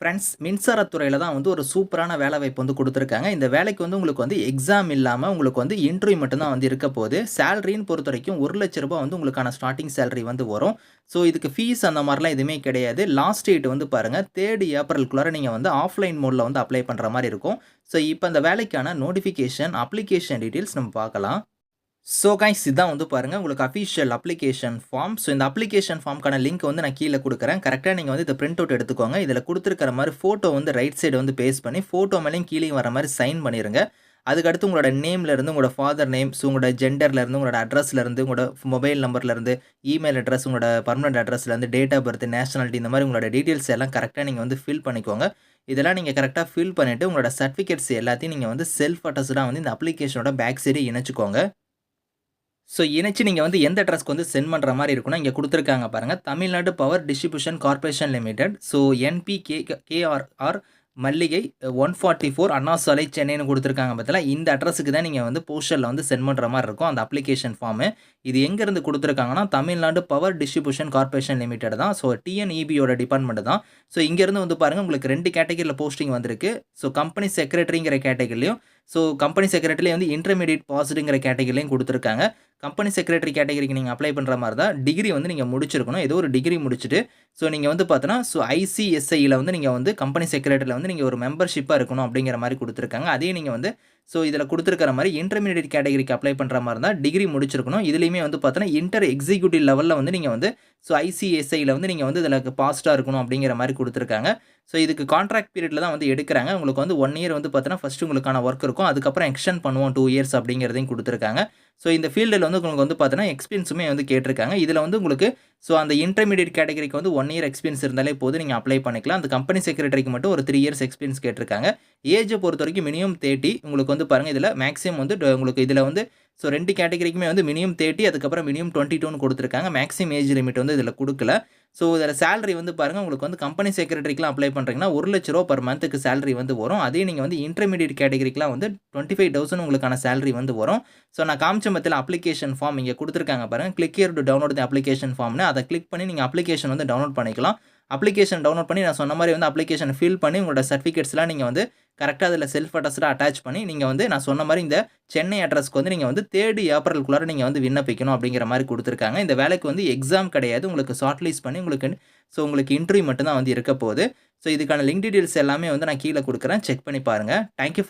Friends மின்சாரத்துறையில் தான் வந்து ஒரு சூப்பரான வேலை வாய்ப்பு வந்து கொடுத்துருக்காங்க இந்த வேலைக்கு வந்து உங்களுக்கு வந்து எக்ஸாம் இல்லாமல் உங்களுக்கு வந்து இன்டர்வியூ மட்டும்தான் வந்து இருக்க போகுது சேலரின்னு பொறுத்தவரைக்கும் ரூ. 1,00,000 வந்து உங்களுக்கான ஸ்டார்டிங் சேலரி வந்து வரும். ஸோ இதுக்கு ஃபீஸ் அந்த மாதிரிலாம் எதுவுமே கிடையாது. லாஸ்ட் டேட் வந்து பாருங்க 3 ஏப்ரல்குள்ளார நீங்கள் வந்து ஆஃப்லைன் மோடில் வந்து அப்ளை பண்ணுற மாதிரி இருக்கும். ஸோ இப்போ அந்த வேலைக்கான நோட்டிஃபிகேஷன், அப்ளிகேஷன் டீட்டெயில்ஸ் நம்ம பார்க்கலாம். ஸோ கைஸ் இதான் வந்து பாருங்கள் உங்களுக்கு அஃபிஷியல் அப்ளிகேஷன் ஃபார்ம். ஸோ இந்த அப்ளிகேஷன் ஃபார்ம்க்கான லிங்க் வந்து நான் கீழே கொடுக்குறேன் கரெக்டாக நீங்கள் வந்து இதை பிரிண்ட் அவுட் எடுத்துக்கோங்க. இதில் கொடுத்துருக்கிற மாதிரி ஃபோட்டோ வந்து ரைட் சைடு வந்து பேஸ்ட் பண்ணி, ஃபோட்டோ மேலேயும் கீழே வர மாதிரி சைன் பண்ணிடுங்க அதுக்கு அடுத்து உங்களோட நேம்லேருந்து உங்களோட ஃபாதர் நேம், ஸோ உங்களோட ஜெண்டர்லேருந்து உங்களோட அட்ரஸ்லேருந்து உங்களோட மொபைல் நம்பர்லேருந்து இமெயில் அட்ரஸ், உங்களோட பர்மனெண்ட் அட்ரஸ்லேருந்து டேட் ஆஃப் பர்த், நேஷனாலிட்டி இந்த மாதிரி உங்களோட டீட்டெயில்ஸ் எல்லாம் கரெக்டாக நீங்கள் வந்து ஃபில் பண்ணிக்கோங்க. இதெல்லாம் நீங்கள் கரெக்டாக ஃபில் பண்ணிவிட்டு உங்களோட சர்டிஃபிகேட்ஸ் எல்லாத்தையும் நீங்கள் வந்து செல்ஃப் அட்டஸ்டடா வந்து இந்த அப்ளிகேஷனோட பேக் சைடு இணைச்சிக்கோங்க ஸோ இணைச்சு நீங்கள் வந்து எந்த அட்ரஸ்க்கு வந்து சென்ட் பண்ணுற மாதிரி இருக்குன்னா இங்கே கொடுத்துருக்காங்க பாருங்கள் Tamil Nadu power distribution corporation limited. So NPK KRR Maaligai uh, 144 Anna Salai சென்னைன்னு கொடுத்துருக்காங்க பாத்தீங்களா, இந்த அட்ரஸுக்கு தான் நீங்கள் வந்து போஸ்டரில் வந்து சென்ட் பண்ணுற மாதிரி இருக்கும். அந்த அப்ளிகேஷன் ஃபார்மு. இது எங்கேருந்து கொடுத்துருக்காங்கன்னா Tamil Nadu power distribution corporation limited தான். ஸோ டிஎன்இபியோட டிபார்ட்மெண்ட் தான். ஸோ இங்கேருந்து வந்து பாருங்கள் உங்களுக்கு ரெண்டு கேட்டகரியில் போஸ்டிங் வந்திருக்கு. ஸோ கம்பெனி செக்ரட்டரிங்கிற கேட்டகரிலயும், ஸோ கம்பெனி செக்ரட்டரில வந்து இன்டர்மீடியட் பாஸ்டுங்கிற கேட்டகரிலயும் கொடுத்துருக்காங்க கம்பெனி செக்ரட்டரி கேட்டகரிக்கு நீங்கள் அப்ளை பண்ணுற மாதிரி தான் டிகிரி வந்து நீங்கள் முடிச்சிருக்கணும். ஏதோ ஒரு டிகிரி முடிச்சுட்டு, ஸோ நீங்கள் வந்து பார்த்தோன்னா ஸோ ஐசிஎஸ்ஐயில் வந்து நீங்கள் வந்து கம்பெனி செக்ரட்டரியில் வந்து நீங்கள் ஒரு மெம்பர்ஷிப்பாக இருக்கணும் அப்படிங்கிற மாதிரி கொடுத்துருக்காங்க அதையும் நீங்கள் வந்து ஸோ இதில் கொடுத்துருக்கிற மாதிரி இன்டர்மீடியட் கேட்டகரிக்கு அப்ளை பண்ணுற மாதிரி இருந்தால் டிகிரி முடிச்சிருக்கணும். இதுலேயுமே வந்து பார்த்தீங்கன்னா, இன்டர் எக்ஸிக்யூட்டிவ் லெவலில் வந்து நீங்கள் வந்து ஸோ ஐசிஎஸ்ஐயில் வந்து நீங்கள் வந்து இதில் பாஸ்ட்டாக இருக்கணும் அப்படிங்கிற மாதிரி கொடுத்துருக்காங்க ஸோ இதுக்கு கான்ட்ராக்ட் பீரியடில் தான் வந்து எடுக்கிறாங்க உங்களுக்கு வந்து ஒன் இயர் வந்து பார்த்தீங்கன்னா, ஃபஸ்ட்டு உங்களுக்கான ஒர்க் இருக்கும். அதுக்கப்புறம் எக்ஸ்டெண்ட் பண்ணுவோம் டூ இயர்ஸ் அப்படிங்கிறதையும் கொடுத்துருக்காங்க ஸோ இந்த ஃபீல்டில் வந்து உங்களுக்கு வந்து பார்த்தீங்கன்னா, எக்ஸ்பீரியன்ஸுமே வந்து கேட்டிருக்காங்க. இதில் வந்து உங்களுக்கு ஸோ அந்த இன்டர்மீடியட் கேட்டகரிக்கு வந்து ஒன் இயர் எக்ஸ்பீரியன்ஸ் இருந்தாலே போதும். நீங்கள் அப்ளை பண்ணிக்கலாம். அந்த கம்பெனி செக்ரட்டரிக்கு மட்டும் ஒரு த்ரீ இயர்ஸ் எக்ஸ்பீரியன்ஸ் கேட்டிருக்காங்க. பொறுத்த வரைக்கும் மினிமம் 30 உங்களுக்கு வந்து பாருங்கள் இதில் மேக்ஸிமம் வந்து உங்களுக்கு இதில் வந்து ஸோ ரெண்டு கேட்டகரிக்குமே வந்து மினிமம் 30 அதுக்கப்புறம் மினிமம் டுவெண்ட்டி டூன்னு கொடுத்துருக்காங்க மேக்ஸிமம் ஏஜ் லிமிட் வந்து இதில் கொடுக்கல ஸோ இதில் சேலரி வந்து பாருங்கள் உங்களுக்கு வந்து கம்பெனி செக்ரட்டரிக்கெலாம் அப்ளை பண்ணுறீங்கன்னா ஒரு லட்ச ரூபா பர் மந்த்துக்கு சேலரி வந்து வரும். அதே நீங்கள் வந்து இன்டர்மீடியட் கேட்டகரிக்கெலாம் வந்து 25,000 உங்களுக்கான சேலரி வந்து வரும். ஸோ நான் காமிச்ச மத்தியில் அப்ளிகேஷன் ஃபார்ம் இங்கே கொடுத்துருக்காங்க பாருங்க. Click here to download the application ஃபார்ம்னு அதை கிளிக் பண்ணி நீங்கள் அப்ளிகேஷன் வந்து டவுன்லோட் பண்ணிக்கலாம். அப்ளிகேஷன் டவுன்லோட் பண்ணி நான் சொன்ன மாதிரி வந்து அப்ளிகேஷன் ஃபில் பண்ணி உங்களோட சர்டிஃபிகேட்ஸ்லாம் நீங்கள் வந்து கரெக்டாக அதில் செல்ஃப் அட்டஸ்டடா அட்டாச் பண்ணி, நீங்கள் வந்து நான் சொன்ன மாதிரி இந்த சென்னை அட்ரஸ்க்கு வந்து நீங்கள் வந்து 3 ஏப்ரலுக்குள்ளார நீங்கள் வந்து விண்ணப்பிக்கணும் அப்படிங்கிற மாதிரி கொடுத்துருக்காங்க. இந்த வேலைக்கு வந்து எக்ஸாம் கிடையாது. உங்களுக்கு ஷார்ட் லிஸ்ட் பண்ணி உங்களுக்கு ஸோ உங்களுக்கு இன்டர்வியூ மட்டும் தான் வந்து இருக்க போகுது. ஸோ இதுக்கான லிங்க் டீட்டெயில்ஸ் எல்லாமே வந்து நான் கீழே கொடுக்குறேன். செக் பண்ணி பாருங்கள் தேங்க் யூ